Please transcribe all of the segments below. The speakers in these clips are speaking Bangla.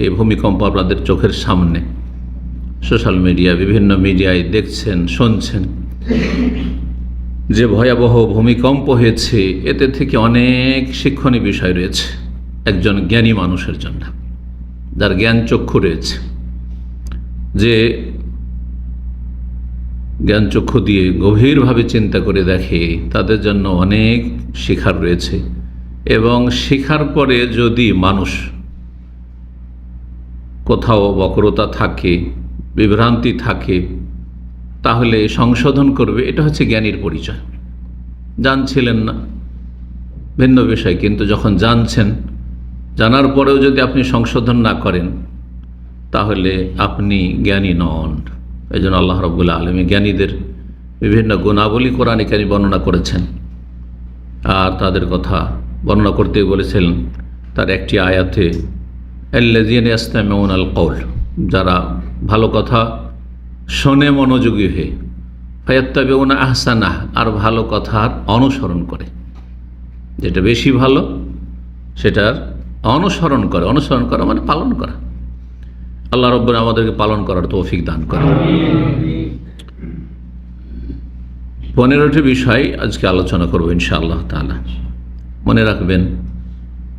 এই ভূমিকম্প আপনাদের চোখের সামনে। সোশ্যাল মিডিয়া, বিভিন্ন মিডিয়ায় দেখছেন, শুনছেন। যে ভয়াবহ ভূমিকম্প হয়েছে, এতে থেকে অনেক শিক্ষণীয় বিষয় রয়েছে। একজন জ্ঞানী মানুষের জন্য, যার জ্ঞান চক্ষু রয়েছে। যে জ্ঞান চক্ষু দিয়ে গভীরভাবে চিন্তা করে দেখে, তাদের জন্য অনেক শিখার রয়েছে। এবং শিখার পরে যদি মানুষ কোথাও বক্রতা থাকে, বিভ্রান্তি থাকে, তাহলে সংশোধন করবে, এটা হচ্ছে জ্ঞানীর পরিচয়। জানছিলেন না, ভিন্ন বিষয়, কিন্তু যখন জানছেন, জানার পরেও যদি আপনি সংশোধন না করেন, তাহলে আপনি জ্ঞানী নন। এই জন্য আল্লাহ রবুল্লা আলমী জ্ঞানীদের বিভিন্ন গুণাবলী কোরআন এখানে বর্ণনা করেছেন। আর তাদের কথা বর্ণনা করতে বলেছিলেন, তার একটি আয়াতে এল্লাজিয়ান ইসলাম আল কৌল যারা ভালো কথা শোনে মনোযোগী হয়ে, ফায়াত্তাবেউনা আহসানাহ, আর ভালো কথার অনুসরণ করে। যেটা বেশি ভালো, সেটার অনুসরণ করে। অনুসরণ করা মানে পালন করা। আল্লাহ রব্বর আমাদেরকে পালন করার তৌফিক দান করে পনেরোটি বিষয় আজকে আলোচনা করব ইনশাআল্লাহ তালা মনে রাখবেন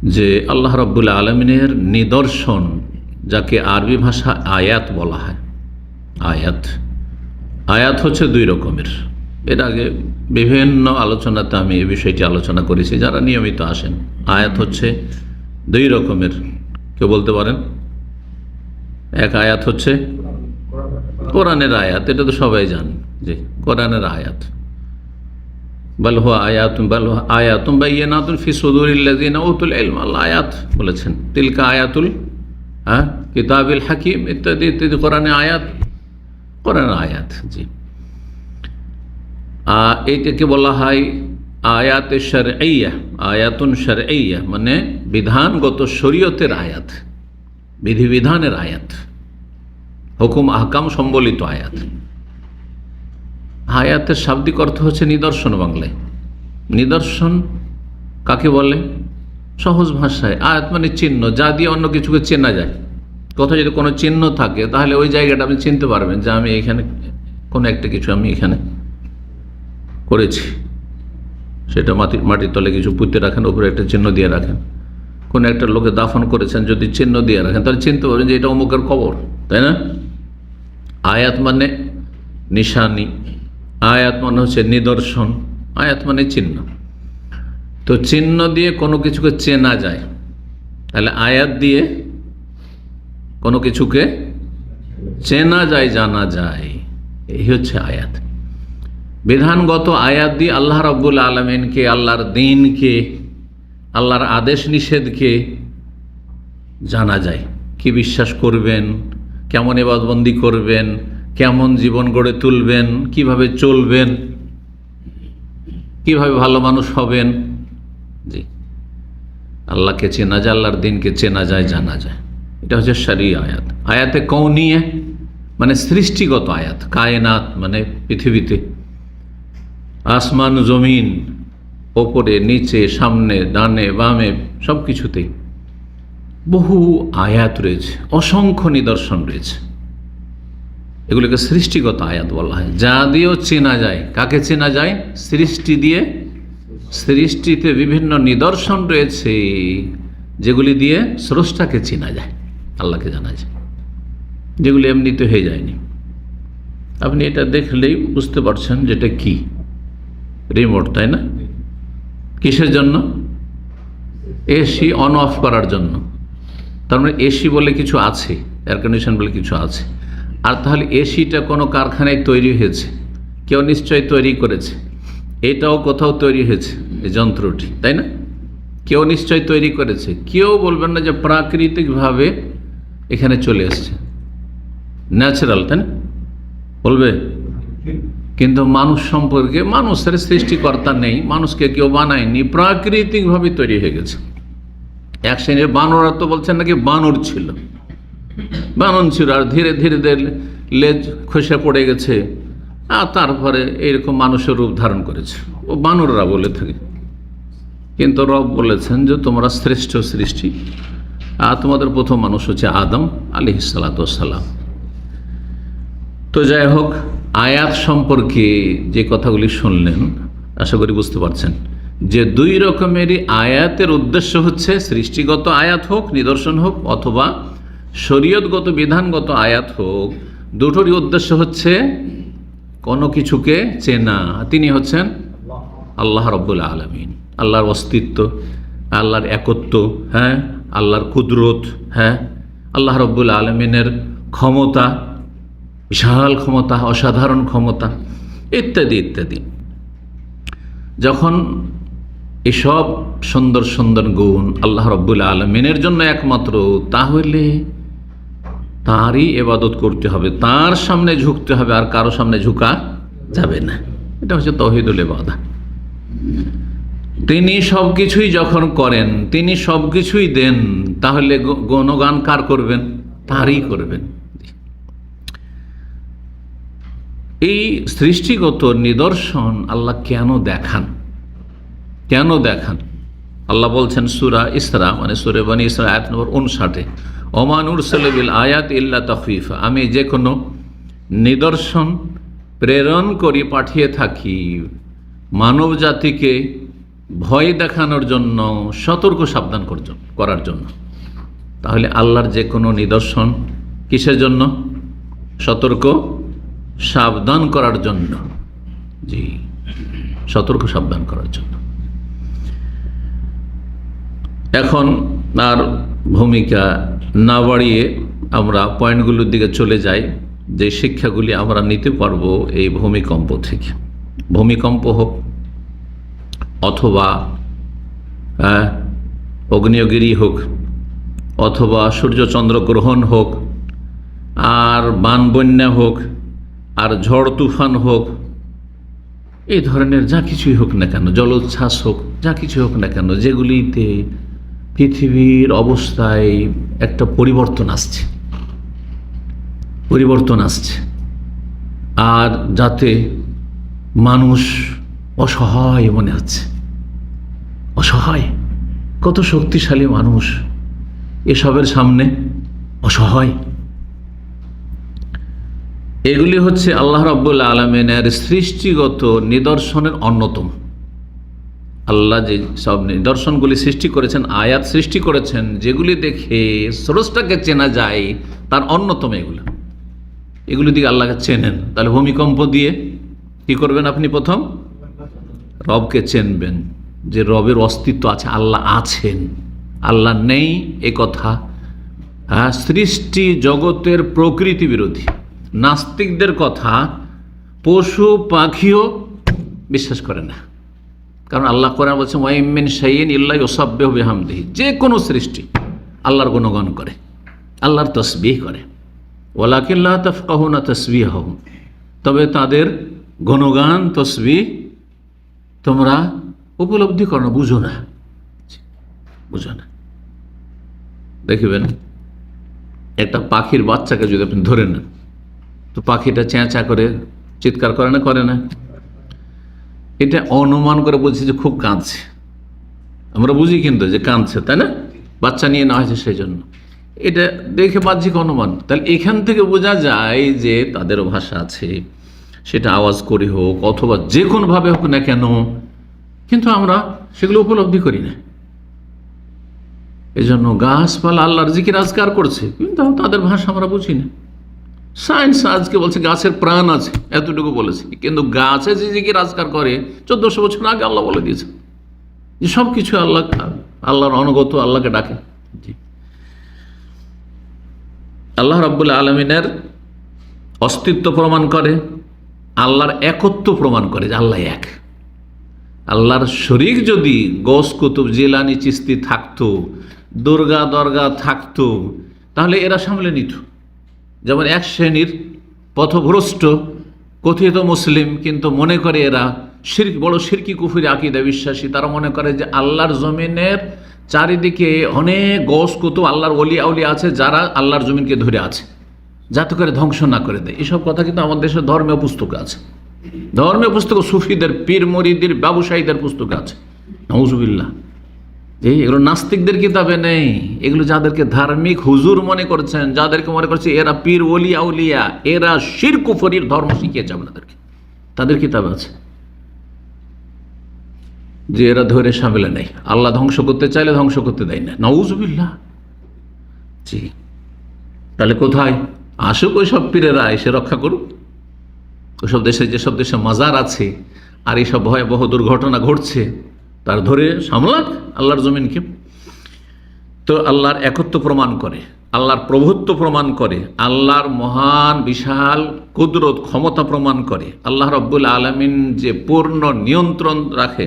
যে আল্লাহ রব্বুল্লা আলমিনের নিদর্শন, যাকে আরবি ভাষা আয়াত বলা হয়। আয়াত। আয়াত হচ্ছে দুই রকমের। এর আগে বিভিন্ন আলোচনাতে আমি এই বিষয়টি আলোচনা করেছি, যারা নিয়মিত আসেন। আয়াত হচ্ছে দুই রকমের। কেউ বলতে পারেন? এক আয়াত হচ্ছে কোরআনের আয়াত। এটা তো সবাই জান যে কোরআনের আয়াত। বল হো আয়াত বল হো আয়াতুম বাইয়ানাতুন ফি সুদুরিল্লাযিনা উতুল ইলম। আল্লাহ আয়াত বলেছেন, তিলকা আয়াতুল হ্যাঁ? কিতাবিল হাকিম, ইত্যাদি ইত্যাদি, কোরআনে আয়াত, কোরআনের আয়াত, জি। এইটাকে বলা হয় আয়াত শারঈয়া, আয়াতুন শারঈয়া মানে বিধানগত শরীয়তের আয়াত, বিধিবিধানের আয়াত হুকুম আহকাম সম্বলিত আয়াত। আয়াতের শাব্দিক অর্থ হচ্ছে নিদর্শন বাংলায়। নিদর্শন কাকে বলে? সহজ ভাষায়। আয়াত মানে চিহ্ন, যা দিয়ে অন্য কিছুকে চেনা যায়। কোথাও যদি কোনো চিহ্ন থাকে, তাহলে ওই জায়গাটা আপনি চিনতে পারবেন যে আমি এখানে, কোনো একটা কিছু আমি এখানে করেছি। সেটা মাটি, মাটির তলে কিছু পুঁতে রাখেন উপরে একটা চিহ্ন দিয়ে রাখেন। কোনো একটা লোকে দাফন করেছেন, যদি চিহ্ন দিয়ে রাখেন, তাহলে চিনতে পারবেন যে এটা অমুকের কবর, তাই না? আয়াত মানে নিশানি। আয়াত মানে হচ্ছে নিদর্শন, আয়াত মানে চিহ্ন। তো চিহ্ন দিয়ে কোনো কিছুকে চেনা যায়, তাহলে আয়াত দিয়ে কোনো কিছুকে চেনা যায়, জানা যায়। এই হচ্ছে আয়াত। বিধানগত আয়াত দিয়ে আল্লাহ রব্বুল আলমিনকে, আল্লাহর দিনকে, আল্লাহর আদেশ নিষেধকে জানা যায়। কি বিশ্বাস করবেন? কেমন এবাদবন্দি করবেন? কেমন জীবন গড়ে তুলবেন, কীভাবে চলবেন, কীভাবে ভালো মানুষ হবেন? জি। আল্লাহকে চেনা যায়, আল্লাহর দিনকে চেনা যায়, জানা যায়। এটা হচ্ছে সারি আয়াত। আয়াতে কৌনিয়ে মানে সৃষ্টিগত আয়াত, কায়নাত মানে পৃথিবীতে। আসমান, জমিন, ওপরে, নিচে, সামনে, ডানে, বামে সব কিছুতেই বহু আয়াত রয়েছে, অসংখ্য নিদর্শন রয়েছে। এগুলোকে সৃষ্টিগত আয়াত বলা হয়। যা দিয়েও চেনা যায়। কাকে চেনা যায়? সৃষ্টি দিয়ে। সৃষ্টিতে বিভিন্ন নিদর্শন রয়েছে, যেগুলি দিয়ে স্রষ্টাকে চেনা যায়, আল্লাহকে জানা যায়। যেগুলি এমনিতে হয়ে যায়নি। আপনি এটা দেখলেই বুঝতে পারছেন যেটা কি? রিমোট, তাই না? কিসের জন্য? এসি অন অফ করার জন্য। তার মানে এসি বলে কিছু আছে, এয়ার কন্ডিশন বলে কিছু আছে। আর তাহলে এসিটা কোনো কারখানায় তৈরি হয়েছে। কেউ নিশ্চয়ই তৈরি করেছে। এটাও কোথাও তৈরি হয়েছে, এই যন্ত্রটি, তাই না? কেউ নিশ্চয় তৈরি করেছে। কেউ বলবেন না যে প্রাকৃতিকভাবে এখানে চলে এসছে। ন্যাচারাল, তাই না? বলবে? কিন্তু মানুষ সম্পর্কে মানুষের সৃষ্টিকর্তা নেই, মানুষকে কেউ বানায়নি, প্রাকৃতিকভাবে তৈরি হয়ে গেছে। এক শ্রেণির বানরা তো বলছেন নাকি বানর ছিল। বানর ছিল আর ধীরে ধীরে লেজ খসে পড়ে গেছে। আর তারপরে এইরকম মানুষের রূপ ধারণ করেছে। ও বানররা বলে থাকে। কিন্তু রব বলেছেন যে, তোমরা শ্রেষ্ঠ সৃষ্টি। আর তোমাদের প্রথম মানুষ হচ্ছে আদম আলি সালাতাম তো যাই হোক, আয়াত সম্পর্কে যে কথাগুলি শুনলেন, আশা করি বুঝতে পারছেন। যে দুই রকমেরই আয়াতের উদ্দেশ্য হচ্ছে, সৃষ্টিগত আয়াত হোক, নিদর্শন হোক, অথবা শরীয়তগত বিধানগত আয়াত হোক, দুটোরই উদ্দেশ্য হচ্ছে কোনো কিছুকে চেনা। তিনি হচ্ছেন আল্লাহ রব্বুল আলমিন। আল্লাহর অস্তিত্ব, আল্লাহর একত্ব হ্যাঁ? আল্লাহর কুদরত হ্যাঁ? আল্লাহ রব্বুল আলমিনের ক্ষমতা, বিশাল ক্ষমতা, অসাধারণ ক্ষমতা, ইত্যাদি ইত্যাদি। যখন এসব সুন্দর সুন্দর গুণ আল্লাহ রব্বুল আলমিনের জন্য একমাত্র, তাহলে তারই এবাদত করতে হবে। তার সামনে ঝুঁকতে হবে আর কারও সামনে ঝুঁকা যাবে না। এটা হচ্ছে তহিদুল এবাদা তিনি সব কিছুই যখন করেন, তিনি সব কিছুই দেন, তাহলে গণগান কার করবেন? তারই করবেন। এই সৃষ্টিগত নিদর্শন আল্লাহ কেন দেখান? কেন দেখান? আল্লাহ বলছেন সুরা ইসরা মানে সুরে বানী ইসরা, আয়াত নম্বর উনষাটে ওমানুর সালেবিল আয়াত ইল্লা তফিফ আমি যে কোনো নিদর্শন প্রেরণ করি, পাঠিয়ে থাকি। মানব জাতিকে ভয় দেখানোর জন্য, সতর্ক সাবধান কর করার জন্য। তাহলে আল্লাহর যে কোনো নিদর্শন কিসের জন্য? সতর্ক সাবধান করার জন্য। জি, সতর্ক সাবধান করার জন্য। এখন আর ভূমিকা না বাড়িয়ে আমরা পয়েন্টগুলোর দিকে চলে যাই, যে শিক্ষাগুলি আমরা নিতে পারব এই ভূমিকম্প থেকে। ভূমিকম্প হোক অথবা অগ্নেয়গিরি হোক অথবা সূর্যচন্দ্র গ্রহণ হোক, আর বান বন্যা হোক, আর ঝড় তুফান হোক, এই ধরনের যা কিছুই হোক না কেন, জলোচ্ছ্বাস হোক, যা কিছু হোক না কেন, যেগুলিতে পৃথিবীর অবস্থায় একটা পরিবর্তন আসছে। পরিবর্তন আসছে। আর যাতে মানুষ অসহায় মনে হচ্ছে। অসহায়? কত শক্তিশালী মানুষ এসবের সামনে অসহায়? এগুলি হচ্ছে আল্লাহ রাব্বুল আলমিনের সৃষ্টিগত নিদর্শনের অন্যতম। আল্লাহ যে সব নিদর্শনগুলি সৃষ্টি করেছেন, আয়াত সৃষ্টি করেছেন, যেগুলি দেখে স্রষ্টাকে চেনা যায়, তার অন্যতম এগুলো। এগুলি দিকে আল্লাহকে চেনেন। তাহলে ভূমিকম্প দিয়ে কি করবেন আপনি প্রথম? রবকে চেনবেন যে রবের অস্তিত্ব আছে, আল্লাহ আছেন, আল্লাহ নেই এ কথা। হ্যাঁ সৃষ্টি জগতের প্রকৃতি বিরোধী। নাস্তিকদের কথা, পশু পাখিও বিশ্বাস করে না। কারণ আল্লাহ কোরআন বলছে ওয়াইমিন শাইন ইল্লা ওসাব্বেহ বেহামদিহি। যে কোনো সৃষ্টি আল্লাহর গুণগান করে, আল্লাহর তসবিহ করে। ওলাকিল্লাহ তফকাহুনা তসবিহ হম তবে তাদের গণগান তসবি তোমরা উপলব্ধি করো না, বুঝো না। বুঝো না। দেখবেন, একটা পাখির বাচ্চাকে যদি আপনি ধরে নেন, তো পাখিটা চেঁচা করে, চিৎকার করে না করে না? এটা অনুমান করে বলছি যে খুব কাঁদছে। আমরা বুঝি কিন্তু যে কাঁদছে, তাই না? বাচ্চা নিয়ে নেওয়া হয়েছে সেই জন্য এটা দেখে বাহ্যিক অনুমান। তাহলে এখান থেকে বোঝা যায় যে তাদেরও ভাষা আছে। সেটা আওয়াজ করে হোক অথবা যে কোনোভাবে হোক না কেন, কিন্তু আমরা সেগুলো উপলব্ধি করি না। এই জন্য গাছপালা আল্লাহর জিকির আজকার করছে, কিন্তু তাদের ভাষা আমরা বুঝি না। সায়েন্স আজকে বলছে গাছের প্রাণ আছে, এতটুকু বলেছে। কিন্তু গাছে যে জিকির আজকার করে? চোদ্দশো বছর আগে আল্লাহ বলে দিয়েছে। যে সব কিছু আল্লাহ, আল্লাহর অনুগত আল্লাহকে ডাকে। জি। আল্লাহ রাব্বুল আলমিনের অস্তিত্ব প্রমাণ করে, আল্লাহর একত্ব প্রমাণ করে যে আল্লাহ এক। আল্লাহর শরিক যদি গোস কুতুব জেলানি চিস্তি থাকতো, দুর্গা দরগা থাকতো, তাহলে এরা সামলে নিত। যেমন এক শ্রেণির পথভ্রষ্ট, কথিত মুসলিম, কিন্তু মনে করে এরা শির্ক বড় শিরকি কুফুরি আকিদা বিশ্বাসী। তারা মনে করে যে আল্লাহর জমিনের চারিদিকে অনেক গোস কুতুব আল্লাহর অলি আউলি আছে, যারা আল্লাহর জমিনকে ধরে আছে, যাতে করে ধ্বংস না করে দেয়। এসব কথা কিন্তু আমাদের দেশের ধর্মীয় পুস্তকে আছে। ধর্মীয় পুস্তক সুফিদের পীর মরিদের ব্যবসায়ীদের পুস্তকে আছে। নজুবিল্লাহ এই, এগুলো নাস্তিকদের কিতাবে নেই। এগুলো যাদেরকে ধার্মিক হুজুর মনে করছেন, যাদেরকে মনে করছে এরা পীর, ওলিয়া আউলিয়া এরা শির, কুফরির ধর্ম শিখিয়েছে আপনাদেরকে। তাদের কিতাব আছে। যে এরা ধরে সামিলে নেই। আল্লাহ ধ্বংস করতে চাইলে ধ্বংস করতে দেয় না। নউজবিল্লা জি। তাহলে কোথায়? আসুক ওই সব পীরেরা, এসে রক্ষা করুক। ওইসব দেশে, যেসব দেশে মাজার আছে, আর এইসব ভয়াবহ দুর্ঘটনা ঘটছে তার ধরে সামলাক, আল্লাহর জমিনকে তো আল্লাহর একত্ব প্রমাণ করে, আল্লাহর প্রভুত্ব প্রমাণ করে, আল্লাহর মহান, বিশাল, কুদরত, ক্ষমতা প্রমাণ করে, আল্লাহ রব্বুল আলমিন যে পূর্ণ নিয়ন্ত্রণ রাখে,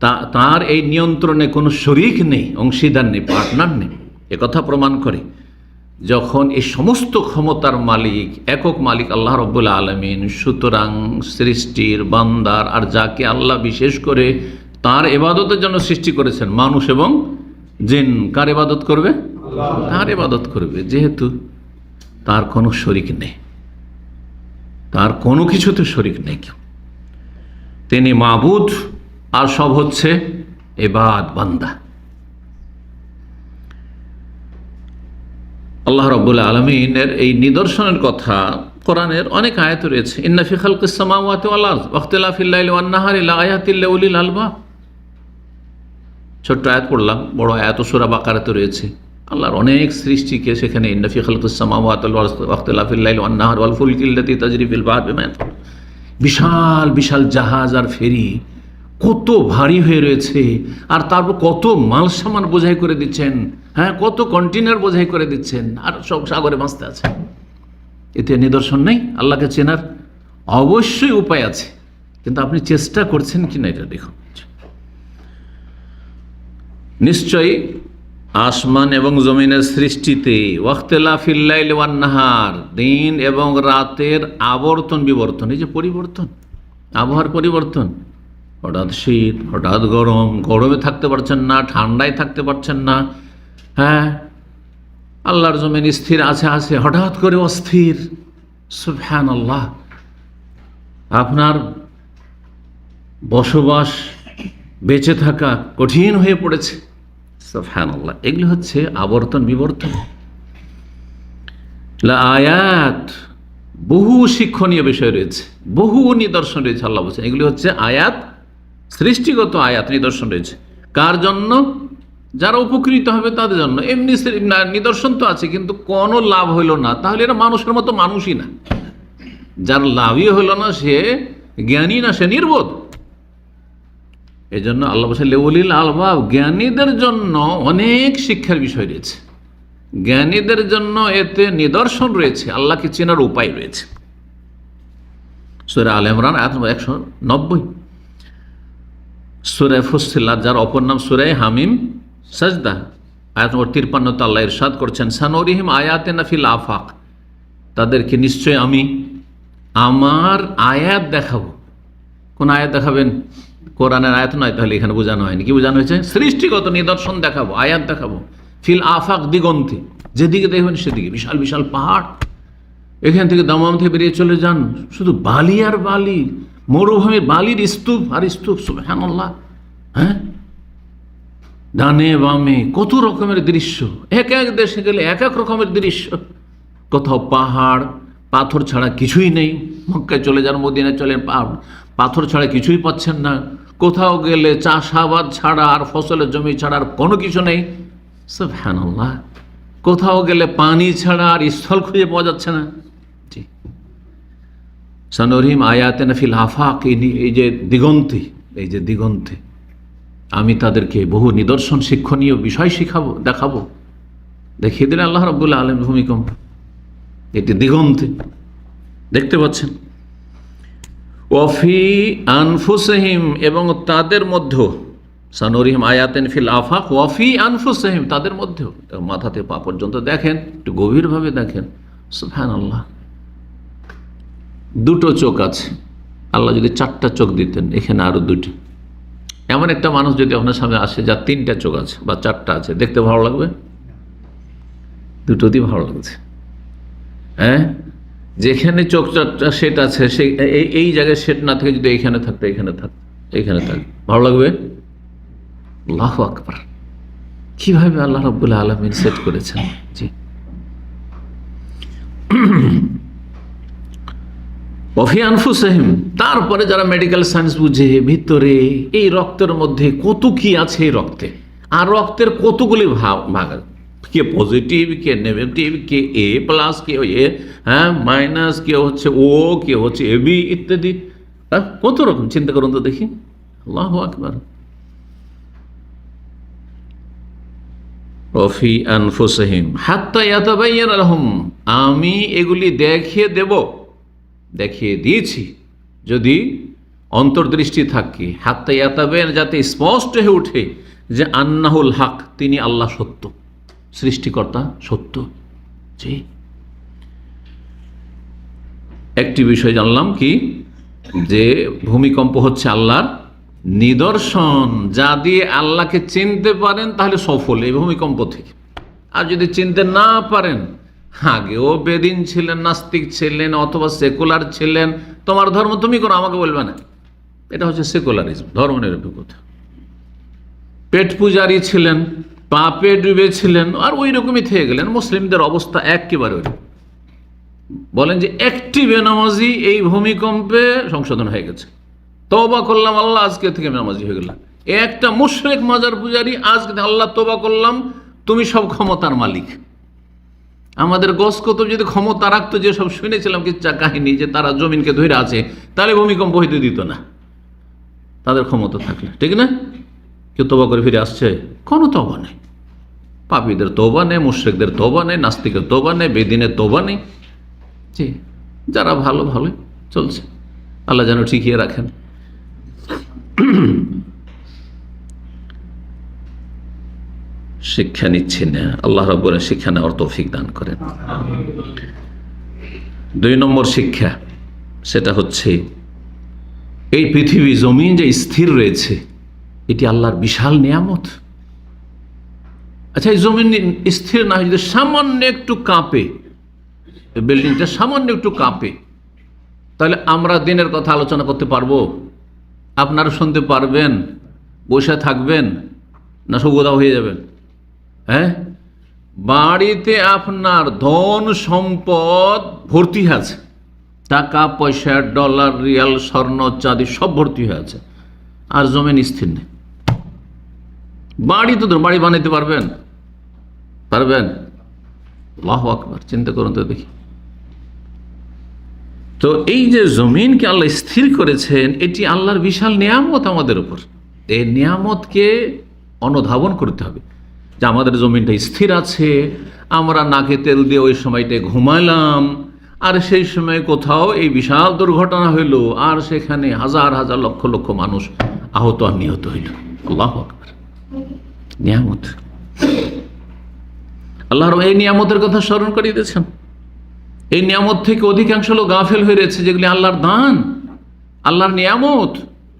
তা, তার এই নিয়ন্ত্রণে কোনো শরিক নেই, অংশীদার নেই পার্টনার নেই। একথা প্রমাণ করে, যখন এই সমস্ত ক্ষমতার মালিক, একক মালিক আল্লাহ রব্বুল আলমিন, সুতরাং সৃষ্টির বান্দার আর যাকে আল্লাহ বিশেষ করে তার এবাদতের জন্য সৃষ্টি করেছেন মানুষ এবং জিন। কার এবাদত করবে? তার এবাদত করবে। যেহেতু তার কোনো শরিক নেই। তার কোনো কিছুতে শরিক নেই কেউ। তিনি মাবুদ আর সব হচ্ছে এবাদ বান্দা। আল্লাহ রব্বুল আলমিনের এই নিদর্শনের কথা কোরআনের অনেক আয়াত রয়েছে। ইন্নাফি খালকিসামাওয়াত ওয়াখতিলাফিল্লাইল ওয়ান্নাহার ইলা আয়াতিল্লা উলিল আলবা ছোট্ট আয়াত পড়লাম, বড় আয়াত সুরা বাকারাতে রয়েছে। আল্লাহর অনেক সৃষ্টিকে সেখানে ইন্নাফি খালকিসামাওয়াত বিশাল বিশাল জাহাজ আর ফেরি কত ভারী হয়ে রয়েছে, আর তারপর কত মাল সামান বোঝাই করে দিচ্ছেন হ্যাঁ কত কন্টেনার বোঝাই করে দিচ্ছেন, আর সব সাগরে বাঁচতে আছে। এতে নিদর্শন নেই, আল্লাহকে চেনার অবশ্যই উপায় আছে, কিন্তু আপনি চেষ্টা করছেন কি না এটা দেখুন। নিশ্চয়ই আসমান এবং জমিনের সৃষ্টিতে ওয়াক্তেলা ফিল্লাইল ওয়ান্নাহার দিন এবং রাতের আবর্তন বিবর্তন, এই যে পরিবর্তন, আবহাওয়ার পরিবর্তন, হঠাৎ শীত, হঠাৎ গরম, গরমে থাকতে পারছেন না, ঠান্ডায় থাকতে পারছেন না হ্যাঁ আল্লাহর জমিন স্থির আছে আছে, হঠাৎ করে অস্থির সুফহান আল্লাহ আপনার বসবাস বেঁচে থাকা কঠিন হয়ে পড়েছে। সুফহান আল্লাহ এগুলি হচ্ছে আবর্তন বিবর্তন। আয়াত, বহু শিক্ষণীয় বিষয় রয়েছে, বহু নিদর্শন রয়েছে আল্লাহ বলছেন। এগুলি হচ্ছে আয়াত, সৃষ্টিগত আয়াত নিদর্শন রয়েছে। কার জন্য? যারা উপকৃত হবে তাদের জন্য। এমনি নিদর্শন তো আছে, কিন্তু কোনো লাভ হইল না। তাহলে এরা মানুষের মতো মানুষই না। যার লাভই হইল না, সে জ্ঞানী না, সে নির্বোধ। এই জন্য আল্লাহ বলছে লেউলিল আলবাব, জ্ঞানীদের জন্য অনেক শিক্ষার বিষয় রয়েছে। জ্ঞানীদের জন্য এতে নিদর্শন রয়েছে, আল্লাহকে চেনার উপায় রয়েছে। সুরা আল ইমরান, আয়াত একশো নব্বই। সুরায় ফুসিল্লাত যার অপর নাম সুরায় হামিম, সাজদা। আয়াত নম্বর তিরপান্নতে আল্লাহ ইরশাদ করছেন, সানরিহিম আয়াতে নাফিল আফাক। তাদেরকে নিশ্চয় আমি, আমার আয়াত দেখাবো। কোন আয়াত দেখাবেন? কোরআনের আয়াত নয়, তাহলে এখানে বোঝানো হয়নি। কি বোঝানো হয়েছে? সৃষ্টিগত নিদর্শন দেখাবো, আয়াত দেখাবো। ফিল আফাক দিগন্তে, যেদিকে দেখবেন সেদিকে, বিশাল বিশাল পাহাড়। এখান থেকে দামাম থেকে বেরিয়ে চলে যান। শুধু বালি আর বালি মরুভূমির বালির স্তূপ আর স্তূপ, সুবহানাল্লাহ। হ্যাঁ? ডানে বামে কত রকমের দৃশ্য। এক এক দেশে গেলে এক এক রকমের দৃশ্য। কোথাও পাহাড়, পাথর ছাড়া কিছুই নেই। মক্কায় চলে যান, মদিনায় চলেন পা- পাথর ছাড়া কিছুই পাচ্ছেন না। কোথাও গেলে চাষাবাদ ছাড়া আর ফসলের জমি ছাড়া আর কোনো কিছু নেই। সুবহানাল্লাহ। কোথাও গেলে পানি ছাড়া আর স্থল খুঁজে পাওয়া যাচ্ছে না। জি। সানরিম আয়াতে নাফিল আফাক এই যে দিগন্তে, এই যে দিগন্তে। আমি তাদেরকে বহু নিদর্শন শিক্ষণীয় বিষয় শিখাবো, দেখাবো। দেখিয়ে দিলেন আল্লাহ রব্বুল্লাহ আলম ভূমিকম্প। এটি দিগন্তে। দেখতে পাচ্ছেন। ওয়ফি আনফুসহিম এবং তাদের মধ্যেও সানরিহিম আয়াতেন ফিল আফাক ওয়ফি আনফুসহিম তাদের মধ্যেও মাথাতে পা পর্যন্ত দেখেন, একটু গভীরভাবে দেখেন সুফহান আল্লাহ দুটো চোখ আছে, আল্লাহ যদি চারটা চোখ দিতেন, এখানে আরও দুটি এমন একটা মানুষ যদি আপনার সামনে আসে, যার তিনটা চোখ আছে, বা চারটা আছে, দেখতে ভালো লাগবে? দুটোতেই ভালো লাগছে। হ্যাঁ? যেখানে চোখ সেট আছে সেই এই জায়গায় সেট না থেকে, যদি এইখানে থাকতো, এইখানে থাক এইখানে থাক। ভালো লাগবে? আল্লাহ আকবার। কীভাবে আল্লাহ রব্বুল আলমিন সেট করেছেন? জি। অফি তারপরে যারা মেডিকেল সায়েন্স বুঝে, ভিতরে এই রক্তের মধ্যে কত কি আছে এই রক্তে? আর রক্তের কতগুলি ভাগ। কে পজিটিভ কে নেগেটিভ কে এ প্লাস কে এ হ্যাঁ মাইনাস কে হচ্ছে ও কে হচ্ছে এ বি ইত্যাদি হ্যাঁ, কত রকম চিন্তা করুন তো দেখি আল্লাহ আকবার রফি আনফুসহিম হাত্তা ইয়াতাবাইয়ান আলহম আমি এগুলি দেখিয়ে দেব দেখিয়ে দিয়েছি যদি অন্তর্দৃষ্টি থাকে হাত্তা যাতে স্পষ্ট হয়ে ওঠে যে আন্নাহুল হক তিনি আল্লাহ সত্য সৃষ্টিকর্তা সত্য। জি। একটি বিষয় জানলাম কি? যে ভূমিকম্প হচ্ছে আল্লাহর নিদর্শন। যা দিয়ে আল্লাহকে চিনতে পারেন তাহলে সফল এই ভূমিকম্প থেকে। আর যদি চিনতে না পারেন, আগেও বেদিন ছিলেন, নাস্তিক ছিলেন, অথবা সেকুলার ছিলেন, তোমার ধর্ম তুমি করো, আমাকে বলবে না। এটা হচ্ছে সেকুলারিজম ধর্ম নিরপেক্ষতা পেট পূজারি ছিলেন পাপে ডুবেছিলেন আর ওই রকমই থেকে গেলেন। মুসলিমদের অবস্থা একেবারে ওই। বলেন যে একটি বেনামাজি এই ভূমিকম্পে সংশোধন হয়ে গেছে। তবা করলাম, আল্লাহ আজকে থেকে বেনামাজি হয়ে গেলাম। একটা মুশরেক মাজার পূজারি, আজকে আল্লাহ তোবা করলাম, তুমি সব ক্ষমতার মালিক। আমাদের গস কতব যদি ক্ষমতা রাখতো, যে সব শুনেছিলাম কিচ্ছা কাহিনী, যে তারা জমিনকে ধরে আছে, তাহলে ভূমিকম্প হইতে দিত না। তাদের ক্ষমতা থাকলে, ঠিক না? কেউ তোবা করে ফিরে আসছে? কোনো তোবা নেই। পাপীদের তোবা নেই মুশ্রিকদের তোবা নেই নাস্তিকের তোবা নেই বেদিনের তোবা নেই জি। যারা ভালো ভালো চলছে। আল্লাহ যেন ঠিকিয়ে রাখেন। শিক্ষা নিচ্ছি না। আল্লাহ রব্বুর শিক্ষা নেওয়ার তৌফিক দান করেন। দুই নম্বর শিক্ষা সেটা হচ্ছে এই পৃথিবী জমিন যে স্থির রয়েছে এটি আল্লাহর বিশাল নিয়ামত। আচ্ছা এই জমিন স্থির না হয়, যদি সামান্য একটু কাঁপে বিল্ডিংটা সামান্য একটু কাঁপে, তাহলে আমরা দিনের কথা আলোচনা করতে পারব? আপনারা শুনতে পারবেন, বসে থাকবেন, না সবুদা হয়ে যাবেন। হ্যাঁ? বাড়িতে আপনার ধন সম্পদ ভর্তি আছে। টাকা, পয়সা, ডলার, রিয়াল, স্বর্ণ, চাঁদি সব ভর্তি হয়ে আছে। আর জমিন স্থির নেই। বাড়ি তো বাড়ি বানাইতে পারবেন। পারবেন? আল্লাহু আকবার, চিন্তা করুন তো দেখি। তো এই যে জমিনকে আল্লাহ স্থির করেছেন, এটি আল্লাহর বিশাল নিয়ামত আমাদের উপর। এই নিয়ামতকে অনুধাবন করতে হবে যে আমাদের জমিনটা স্থির আছে, আমরা নাকে তেল দিয়ে ওই সময়টায় ঘুমালাম আর সেই সময় কোথাও এই বিশাল দুর্ঘটনা হইল, আর সেখানে হাজার হাজার লক্ষ লক্ষ মানুষ আহত আর নিহত হইল। আল্লাহ আকবার। নিয়ামত। আল্লাহর এই নিয়ামতের কথা স্মরণ করিয়ে দিয়েছেন। এই নিয়ামত থেকে অধিকাংশ লোক গাফেল হয়ে রয়েছে, যেগুলি আল্লাহর দান, আল্লাহর নিয়ামত।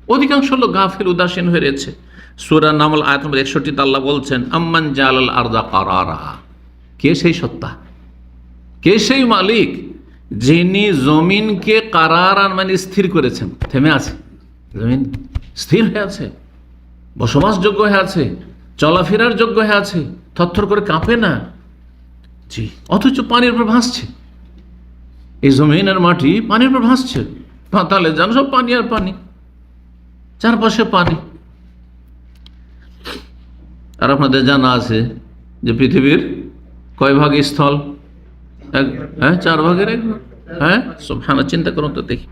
অধিকাংশ লোক গাফেল, উদাসীন হয়ে রয়েছে। সুরা নামল আয়াত নম্বর একষট্টিতে আল্লাহ বলছেন, আম্মান জালাল আরদা কারারা। কে সেই সত্তা? কে সেই মালিক যিনি জমিনকে কারারান মানে স্থির করেছেন? থেমে আছে। জমিন স্থির হয়ে আছে, বসবাসযোগ্য হয়ে আছে। চলাফেরার যোগ্য হয়ে আছে, থরথর করে কাঁপে না। জি, অথচ পানির উপর ভাসছে। এই জমিনের মাটি পানির উপর ভাসছে। পাতালে যান সব পানি আর পানি, চারপাশে পানি। আর আপনাদের জানা আছে যে পৃথিবীর কয় ভাগ স্থল? হ্যাঁ চার ভাগের এক হ্যাঁ সব হ্যাঁ চিন্তা করুন তো দেখি।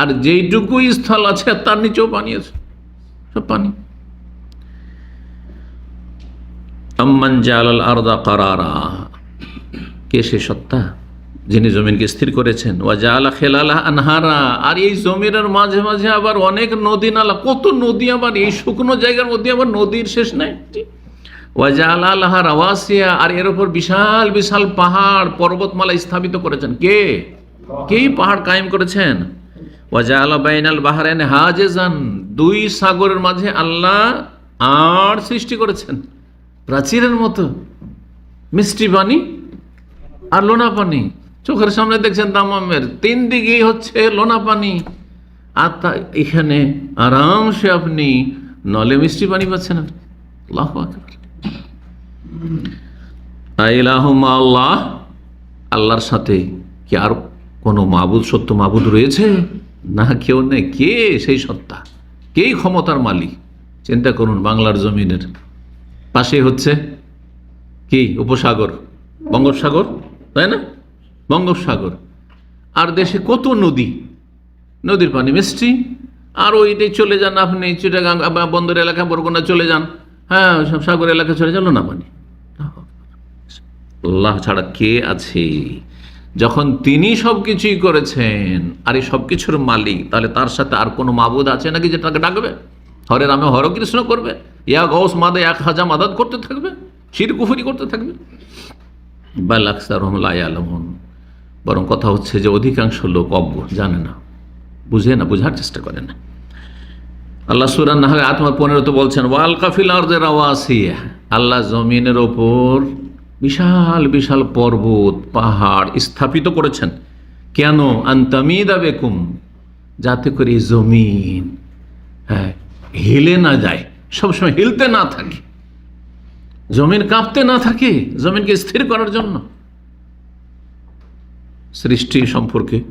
আর যেইটুকু স্থল আছে, তার নিচেও পানি আছে। সব পানি। আম্মান জালাল আরদা কারারা। কে সে সত্তা? যিনি জমিনকে স্থির করেছেন। ওয়া জালা খেলালা আনহারা। আর এই জমিনের মাঝে মাঝে আবার অনেক নদী নালা। কত নদী আবার, এই শুকনো জায়গার মধ্যে আবার নদীর শেষ নাই? ওয়া জালা আল্লাহা রাওয়াসিয়া। আর এর উপর বিশাল বিশাল পাহাড়, পর্বতমালা স্থাপিত করেছেন। কে? কেই পাহাড় কায়েম করেছেন? ওয়া জালা বাইনাল বাহারাইন হাজেজান। দুই সাগরের মাঝে আল্লাহ আর সৃষ্টি করেছেন। প্রাচীরের মতো। মিষ্টি পানি আর লোনা পানি। চোখের সামনে দেখছেন দামামের তিন দিকেই হচ্ছে লোনা পানি। আর তা এখানে আরামসে আপনি নলে মিষ্টি পানি পাচ্ছেন আপনি। আল্লাহ আল্লাহ আল্লাহর সাথে কি আর কোনো মাবুদ, সত্য মাবুদ রয়েছে? না, কেউ নেই। কে সেই সত্তা? কেই ক্ষমতার মালিক? চিন্তা করুন বাংলার জমিনের। পাশে হচ্ছে কি? উপসাগর। বঙ্গোপসাগর? তাই না? বঙ্গোপসাগর। আর দেশে কত নদী? নদীর পানি মিষ্টি। আর ওইটাই চলে যান আপনি, চিটাগাং বন্দর এলাকা, বরগুনা চলে যান। হ্যাঁ সব সাগর এলাকা চলে যান না পানি। আল্লাহ ছাড়া কে আছে? যখন তিনি সব কিছুই করেছেন, আর এই সব কিছুর মালিক, তাহলে তার সাথে আর কোনো মাবুদ আছে নাকি যে তাকে ডাকবে? হরে রামে হর কৃষ্ণ করবে? ইয়া গৌস মাদে এক হাজার মাদাত করতে থাকবে, শির কুফুরি করতে থাকবে। বাল আকসার আলমন বরং কথা হচ্ছে যে অধিকাংশ লোক অজ্ঞ, জানে না, বুঝে না, বোঝার চেষ্টা করে না। আল্লাহ সুরান নাহলে আত্মা পনেরো তো বলছেন, ওয়াল কাফিল আর্দের আওয়াসিয়া আল্লাহ জমিনের ওপর বিশাল বিশাল পর্বত, পাহাড় স্থাপিত করেছেন। কেন? আন্তামিদা বেকুম, যাতে করে জমিন হ্যাঁ হিলে না যায়। সবসময় হিলতে না থাকে। জমিন কাঁপতে না থাকে, জমিনকে স্থির করার জন্য। সৃষ্টি সম্পর্কে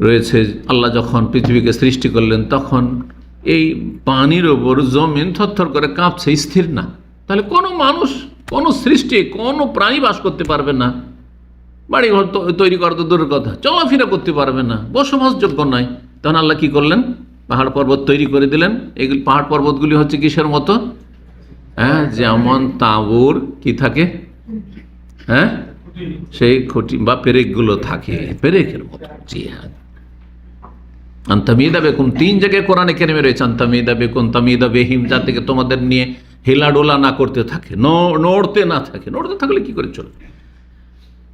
রয়েছে, আল্লাহ যখন পৃথিবীকে সৃষ্টি করলেন, তখন এই পানির ওপর জমিন থরথর করে কাঁপছে, স্থির না। তাহলে কোনো মানুষ, কোনো সৃষ্টি, কোনো প্রাণী বাস করতে পারবে না। বাড়ি ঘর তো- তৈরি করা তো দূরের কথা, চলাফেরা করতে পারবে না, বসবাসযোগ্য নয়। তখন আল্লাহ কি করলেন? পাহাড় পর্বত তৈরি করে দিলেন। এগুলি পাহাড় পর্বতগুলি হচ্ছে কিসের মতো? হ্যাঁ যেমন তাঁবুর কি থাকে? হ্যাঁ সেই খুঁটি বা পেরেকগুলো থাকে। পেরেকের মতো। জি হ্যাঁ। আন্তামিদা বেকুম তিন জায়গায় কোরআনে কেনেমে রয়েছে আন্তামিদা বেকুম তামিদা বেহিম, যা থেকে তোমাদের নিয়ে হেলাডোলা না করতে থাকে নড়তে না থাকে। নড়তে থাকলে কি করে চলবে?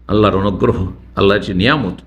আল্লাহর অনুগ্রহ, আল্লাহর যে নিয়ামত